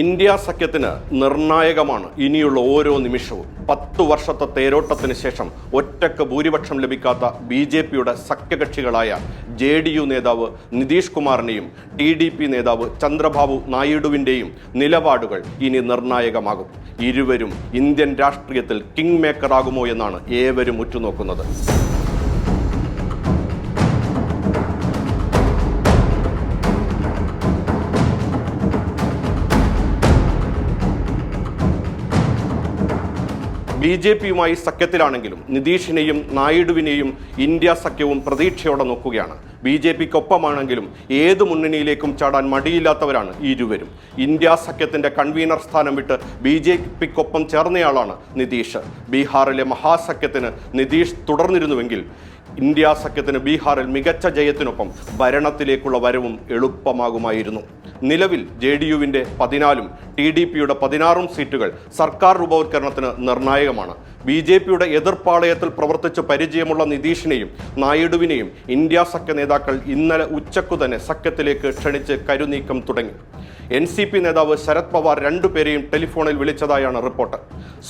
India സഖ്യത്തിന് നിർണായകമാണ് ഇനിയുള്ള ഓരോ നിമിഷവും. പത്ത് വർഷത്തെ തേരോട്ടത്തിന് ശേഷം ഒറ്റയ്ക്ക് ഭൂരിപക്ഷം ലഭിക്കാത്ത ബി ജെ പിയുടെ സഖ്യകക്ഷികളായ ജെ ഡി യു നേതാവ് നിതീഷ് കുമാറിനെയും ടി ഡി പി നേതാവ് ചന്ദ്രബാബു നായിഡുവിന്റെയും നിലപാടുകൾ ഇനി നിർണായകമാകും. ഇരുവരും ഇന്ത്യൻ രാഷ്ട്രീയത്തിൽ കിങ് മേക്കറാകുമോ എന്നാണ് ഏവരും ഉറ്റുനോക്കുന്നത്. ബി ജെ പിയുമായി സഖ്യത്തിലാണെങ്കിലും നിതീഷിനെയും നായിഡുവിനെയും ഇന്ത്യ സഖ്യവും പ്രതീക്ഷയോടെ നോക്കുകയാണ്. ബി ജെ പിക്കൊപ്പമാണെങ്കിലും ഏത് മുന്നണിയിലേക്കും ചാടാൻ മടിയില്ലാത്തവരാണ് ഇരുവരും. ഇന്ത്യ സഖ്യത്തിന്റെ കൺവീനർ സ്ഥാനം വിട്ട് ബി ജെ പിക്കൊപ്പം ചേർന്നയാളാണ് നിതീഷ്. ബീഹാറിലെ മഹാസഖ്യത്തിന് നിതീഷ് തുടർന്നിരുന്നുവെങ്കിൽ ഇന്ത്യ സഖ്യത്തിന് ബീഹാറിൽ മികച്ച ജയത്തിനൊപ്പം ഭരണത്തിലേക്കുള്ള വരവും എളുപ്പമാകുമായിരുന്നു. നിലവിൽ ജെ ഡി യുവിന്റെ പതിനാലും ടി ഡി പിയുടെ പതിനാറും സീറ്റുകൾ സർക്കാർ രൂപവത്കരണത്തിന് നിർണായകമാണ്. ബി ജെ പിയുടെ എതിർപ്പാളയത്തിൽ പ്രവർത്തിച്ച് പരിചയമുള്ള നിതീഷിനെയും നായിഡുവിനെയും ഇന്ത്യ സഖ്യ നേതാക്കൾ ഇന്നലെ ഉച്ചക്കു തന്നെ സഖ്യത്തിലേക്ക് ക്ഷണിച്ച് കരുനീക്കം തുടങ്ങി. എൻ സി പി നേതാവ് ശരത് പവാർ രണ്ടുപേരെയും ടെലിഫോണിൽ വിളിച്ചതായാണ് റിപ്പോർട്ട്.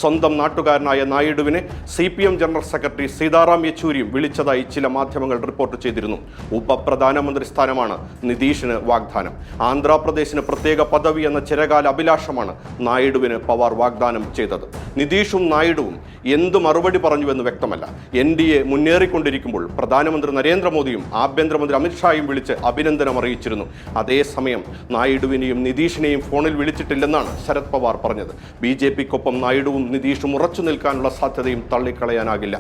സ്വന്തം നാട്ടുകാരനായ നായിഡുവിനെ C P M general secretary Sitaram യെച്ചൂരിയും വിളിച്ചതായി ചില മാധ്യമങ്ങൾ റിപ്പോർട്ട് ചെയ്തിരുന്നു. ഉപപ്രധാനമന്ത്രി സ്ഥാനമാണ് നിതീഷിന് വാഗ്ദാനം. ആന്ധ്രാപ്രദേശിന് പ്രത്യേക പദവി എന്ന ചിരകാല അഭിലാഷമാണ് നായിഡുവിന് പവാർ വാഗ്ദാനം ചെയ്തത്. നിതീഷും നായിഡുവും എന്ത് മറുപടി പറഞ്ഞുവെന്ന് വ്യക്തമല്ല. എൻ ഡി എ മുന്നേറിക്കൊണ്ടിരിക്കുമ്പോൾ പ്രധാനമന്ത്രി നരേന്ദ്രമോദിയും ആഭ്യന്തരമന്ത്രി അമിത്ഷായും വിളിച്ച് അഭിനന്ദനം അറിയിച്ചിരുന്നു. അതേസമയം നായിഡുവിനെയും നിതീഷിനെയും ഫോണിൽ വിളിച്ചിട്ടില്ലെന്നാണ് ശരത് പവാർ പറഞ്ഞത്. ബി ജെ പിക്കൊപ്പം നായിഡുവും നിതീഷും ഉറച്ചു നിൽക്കാനുള്ള സാധ്യതയും തള്ളിക്കളയാനാകില്ല.